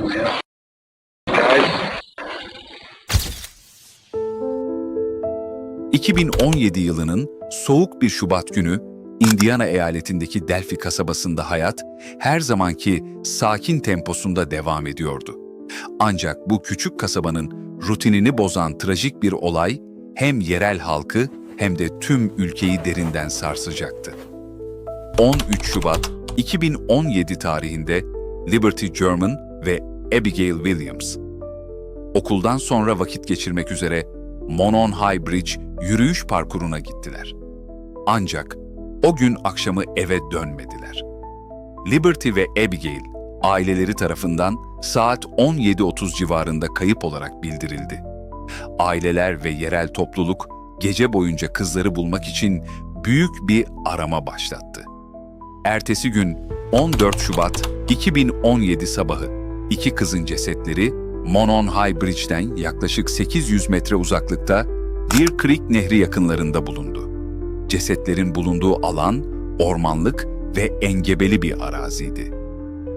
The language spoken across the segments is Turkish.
Guys, 2017 yılının soğuk bir Şubat günü Indiana eyaletindeki Delphi kasabasında hayat her zamanki sakin temposunda devam ediyordu. Ancak bu küçük kasabanın rutinini bozan trajik bir olay hem yerel halkı hem de tüm ülkeyi derinden sarsacaktı. 13 Şubat 2017 tarihinde Liberty German ve Abigail Williams okuldan sonra vakit geçirmek üzere Monon High Bridge yürüyüş parkuruna gittiler. Ancak o gün akşamı eve dönmediler. Liberty ve Abigail aileleri tarafından saat 17.30 civarında kayıp olarak bildirildi. Aileler ve yerel topluluk gece boyunca kızları bulmak için büyük bir arama başlattı. Ertesi gün 14 Şubat 2017 sabahı iki kızın cesetleri Monon High Bridge'den yaklaşık 800 metre uzaklıkta Deer Creek Nehri yakınlarında bulundu. Cesetlerin bulunduğu alan ormanlık ve engebeli bir araziydi.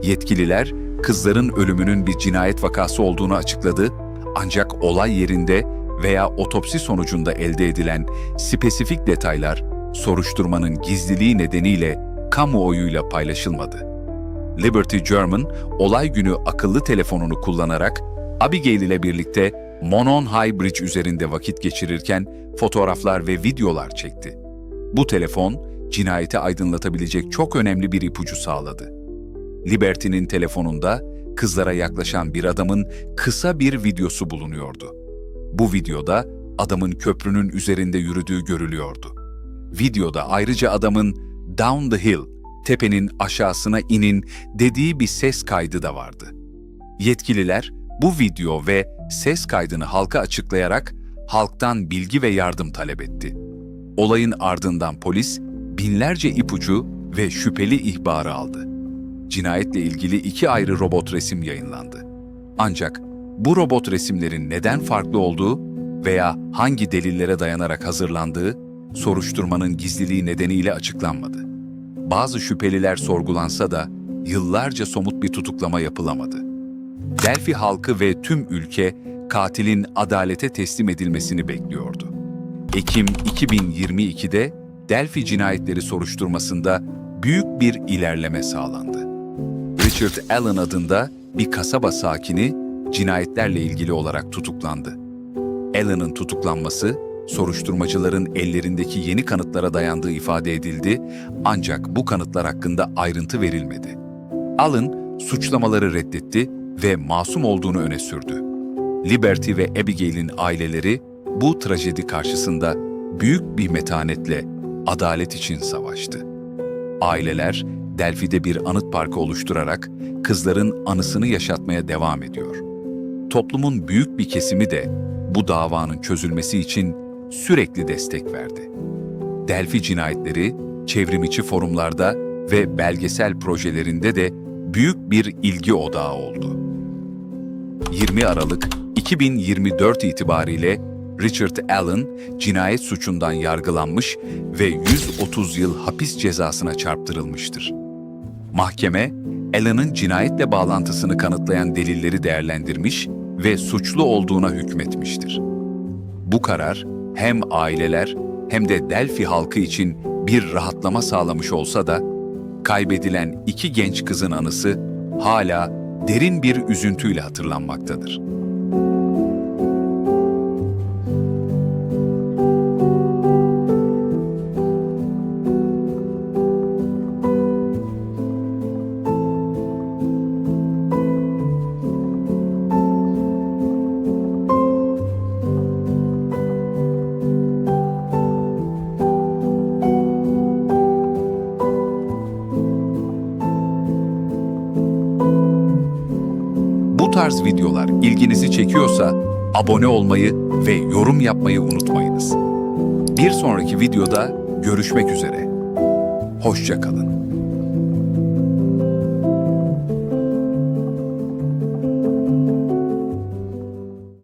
Yetkililer kızların ölümünün bir cinayet vakası olduğunu açıkladı ancak olay yerinde veya otopsi sonucunda elde edilen spesifik detaylar soruşturmanın gizliliği nedeniyle kamuoyuyla paylaşılmadı. Liberty German, olay günü akıllı telefonunu kullanarak Abigail ile birlikte Monon High Bridge üzerinde vakit geçirirken fotoğraflar ve videolar çekti. Bu telefon, cinayeti aydınlatabilecek çok önemli bir ipucu sağladı. Liberty'nin telefonunda kızlara yaklaşan bir adamın kısa bir videosu bulunuyordu. Bu videoda adamın köprünün üzerinde yürüdüğü görülüyordu. Videoda ayrıca adamın "Down the hill, tepenin aşağısına inin" dediği bir ses kaydı da vardı. Yetkililer bu video ve ses kaydını halka açıklayarak halktan bilgi ve yardım talep etti. Olayın ardından polis binlerce ipucu ve şüpheli ihbarı aldı. Cinayetle ilgili iki ayrı robot resim yayınlandı. Ancak bu robot resimlerin neden farklı olduğu veya hangi delillere dayanarak hazırlandığı soruşturmanın gizliliği nedeniyle açıklanmadı. Bazı şüpheliler sorgulansa da yıllarca somut bir tutuklama yapılamadı. Delphi halkı ve tüm ülke katilin adalete teslim edilmesini bekliyordu. Ekim 2022'de Delphi cinayetleri soruşturmasında büyük bir ilerleme sağlandı. Richard Allen adında bir kasaba sakini cinayetlerle ilgili olarak tutuklandı. Allen'ın tutuklanması, soruşturmacıların ellerindeki yeni kanıtlara dayandığı ifade edildi ancak bu kanıtlar hakkında ayrıntı verilmedi. Allen suçlamaları reddetti ve masum olduğunu öne sürdü. Liberty ve Abigail'in aileleri bu trajedi karşısında büyük bir metanetle adalet için savaştı. Aileler Delphi'de bir anıt parkı oluşturarak kızların anısını yaşatmaya devam ediyor. Toplumun büyük bir kesimi de bu davanın çözülmesi için sürekli destek verdi. Delphi cinayetleri çevrimiçi forumlarda ve belgesel projelerinde de büyük bir ilgi odağı oldu. 20 Aralık 2024 itibariyle Richard Allen cinayet suçundan yargılanmış ve 130 yıl hapis cezasına çarptırılmıştır. Mahkeme, Allen'ın cinayetle bağlantısını kanıtlayan delilleri değerlendirmiş ve suçlu olduğuna hükmetmiştir. Bu karar hem aileler hem de Delphi halkı için bir rahatlama sağlamış olsa da kaybedilen iki genç kızın anısı hala derin bir üzüntüyle hatırlanmaktadır. Tarz videolar ilginizi çekiyorsa abone olmayı ve yorum yapmayı unutmayınız. Bir sonraki videoda görüşmek üzere. Hoşça kalın.